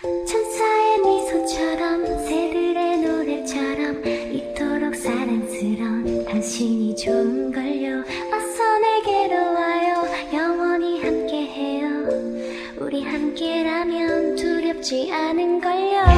천사의 미소처럼 새들의 노래처럼 이토록 사랑스런 당신이 좋은걸요. 어서 내게로 와요. 영원히 함께해요. 우리 함께라면 두렵지 않은걸요.